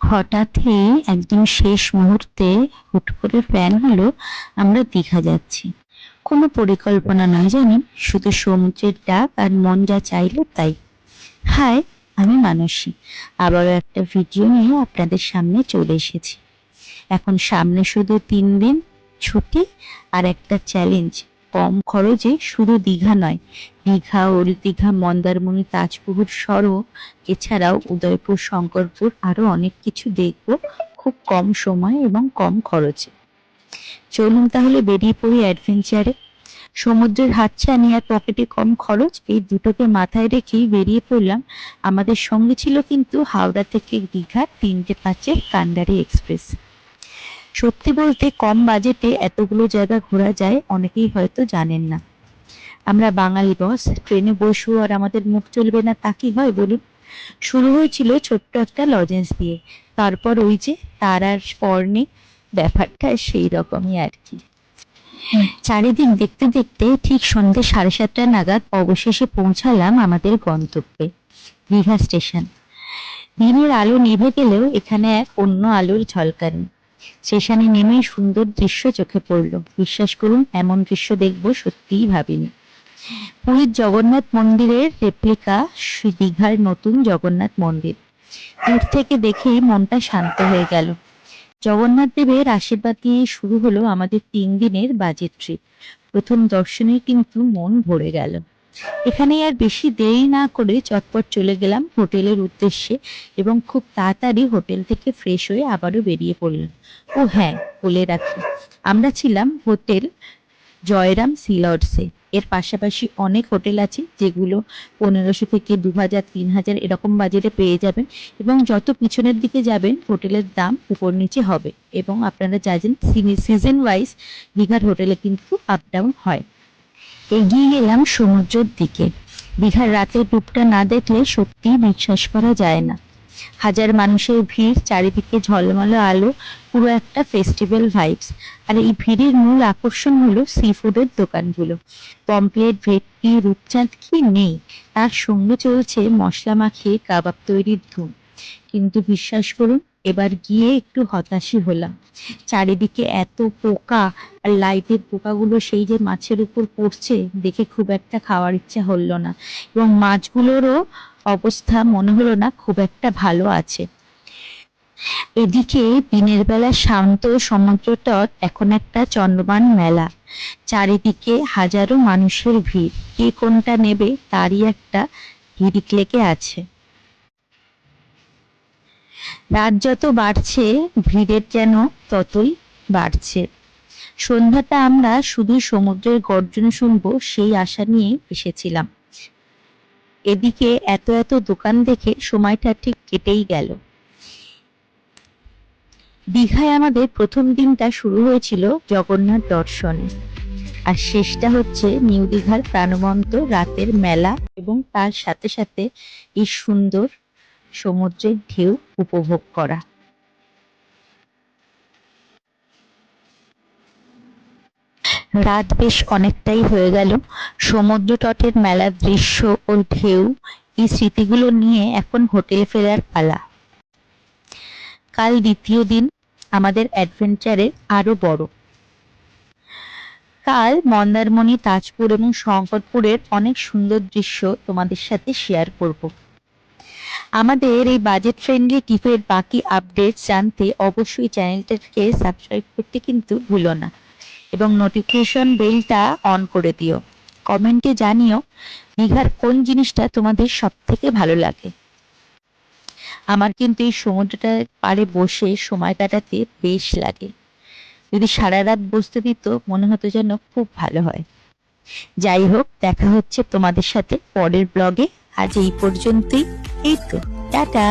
হঠাৎই একদম শেষ মুহূর্তে হুট করে প্ল্যান হলো, আমরা দীঘা যাচ্ছি। কোনো পরিকল্পনা নয় জানেন শুধু সমুদ্রের ডাক আর মন যা চাইলো তাই। হাই, আমি মানসী। আবারও একটা ভিডিও নিয়ে আপনাদের সামনে চলে এসেছি। এখন সামনে শুধু তিন দিন, ছুটি আর একটা চ্যালেঞ্জ কম খরচে শুধু দীঘা নয়, দীঘা ওল দীঘা, মন্দারমণি তাজপুকুর সড়ক, এছাড়াও উদয়পুর, শঙ্করপুর আরও অনেক কিছু দেখব খুব কম সময় এবং কম খরচে। চলুন তাহলে বেরিয়ে পড়ি অ্যাডভেঞ্চারে। সমুদ্রের হাতছানি আর পকেটে কম খরচ এই দুটোকে মাথায় রেখেই বেরিয়ে পড়লাম। আমাদের সঙ্গে ছিল কিন্তু হাওড়া থেকে দীঘা তিনটে পাঁচের কান্ডারি এক্সপ্রেস। সত্যি বলতে কম বাজেটে এতগুলো জায়গা ঘোরা যায়, অনেকেই হয়তো জানেন না। আমরা বাঙালি বস ট্রেনে বসবো আর আমাদের মুখ চলবে না, তা কি হয় বলুন? শুরু হয়েছিল ছোট্ট একটা লজেন্স দিয়ে। তারপর ওই যে তার আর নেই, ব্যাপারটা সেই রকমই আর কি। চারিদিক দেখতে দেখতে ঠিক সন্ধ্যে সাড়ে সাতটা নাগাদ অবশেষে পৌঁছালাম আমাদের গন্তব্যে, দীঘা স্টেশন। দিনের আলো নিভে গেলেও এখানে এক অন্য আলোর ঝলকানি। স্টেশনে নেমেই সুন্দর দৃশ্য চোখে পড়ল। বিশ্বাস করুন, এমন দৃশ্য দেখব সত্যিই ভাবিনি। পুরীর জগন্নাথ মন্দিরের রেপ্লিকা দীঘার নতুন জগন্নাথ মন্দির। দূর থেকে দেখেই মনটা শান্ত হয়ে গেল। জগন্নাথ দেবের আশীর্বাদ দিয়ে শুরু হলো আমাদের তিন দিনের বাজেট ট্রিপ প্রথম দর্শনে কিন্তু মন ভরে গেল। এখানে আর বেশি দেরি না করে চটপট চলে গেলাম হোটেলের উদ্দেশ্যে এবং খুব তাড়াতাড়ি হোটেল থেকে ফ্রেশ হয়ে আবারও বেরিয়ে পড়লাম। ও হ্যাঁ বলে রাখি, আমরা ছিলাম হোটেল জয়রাম সিলর্সে এর পাশাপাশি অনেক হোটেল আছে যেগুলো পনেরোশো থেকে দু হাজার তিন হাজার এরকম বাজেটে পেয়ে যাবেন এবং যত পিছনের দিকে যাবেন হোটেলের দাম উপর নিচে হবে এবং আপনারা জানেন সিজন ওয়াইজ দীঘার হোটেলে কিন্তু আপ ডাউন হয়। এগিয়ে গেলাম সমুদ্রের দিকে। দীঘার রাতের রূপটা না দেখলে সত্যিই বিশ্বাস করা যায় না। হাজার মানুষের ভিড়, চারিদিকে ঝলমলে আলো, পুরো একটা ফেস্টিভ্যাল ভাইবস আর এই ভিড়ের মূল আকর্ষণ হলো সি ফুডের দোকানগুলো। পমপ্লেট ভেটকি, রূপচাঁদ কি নেই? তার সঙ্গে চলছে মশলা মাখিয়ে কাবাব তৈরির ধুম। কিন্তু বিশ্বাস করুন এবার গিয়ে একটু হতাশই হলাম। চারিদিকে এত পোকা, আর লাইটের পোকাগুলো সেই যে মাছের উপর পড়ছে, দেখে খুব একটা খাওয়ার ইচ্ছা হলো না। এবং মাছগুলোরও অবস্থা মনে হলো না, খুব একটা ভালো আছে। এদিকে দিনের বেলা শান্ত সমুদ্রতট, এখন একটা চন্দ্রমান মেলা। চারিদিকে হাজারো মানুষের ভিড়। কে কোনটা নেবে, তারই একটা হিড়িক লেগে আছে। রাত যত বাড়ছে, ভিড়ের যেন ততই বাড়ছে। সন্ধ্যাটা আমরা শুধু সমুদ্রের গর্জন শুনব সেই আশা নিয়ে এসেছিলাম। এদিকে এত এত দোকান দেখে সময়টা ঠিক কেটেই গেল। দীঘায় আমাদের প্রথম দিনটা শুরু হয়েছিল জগন্নাথ দর্শনে। আর শেষটা হচ্ছে নিউ দীঘার প্রাণবন্ত রাতের মেলা এবং তার সাথে সাথে এই সুন্দর সমুদ্রের ঢেউ উপভোগ করা। রাত বেশ অনেকটাই হয়ে গেল। সমুদ্র তটের মেলার দৃশ্য ও ঢেউ এই স্মৃতিগুলো নিয়ে এখন হোটেলে ফেরার পালা। কাল দ্বিতীয় দিন আমাদের অ্যাডভেঞ্চারের আরও বড়। কাল মন্দারমণি, তাজপুর এবং শঙ্করপুরের অনেক সুন্দর দৃশ্য তোমাদের সাথে শেয়ার করব। আমাদের এই বাজেট ফ্রেন্ডলি টিপের বাকি আপডেট জানতে অবশ্যই চ্যানেলটাকে সাবস্ক্রাইব করতে কিন্তু ভুলো না এবং নোটিফিকেশন বেলটা অন করে দিও। কমেন্টে জানিও দীঘার কোন জিনিসটা তোমাদের সব থেকে ভালো লাগে। আমার কিন্তু এই সমুদ্রটার পাড়ে বসে সময় কাটাতে বেশ লাগে। যদি সারা রাত বসতে দিত মনে হতো যেন খুব ভালো হয়। যাই হোক, দেখা হচ্ছে তোমাদের সাথে পরের ব্লগে আজ এই পর্যন্তই। এই তো টাটা।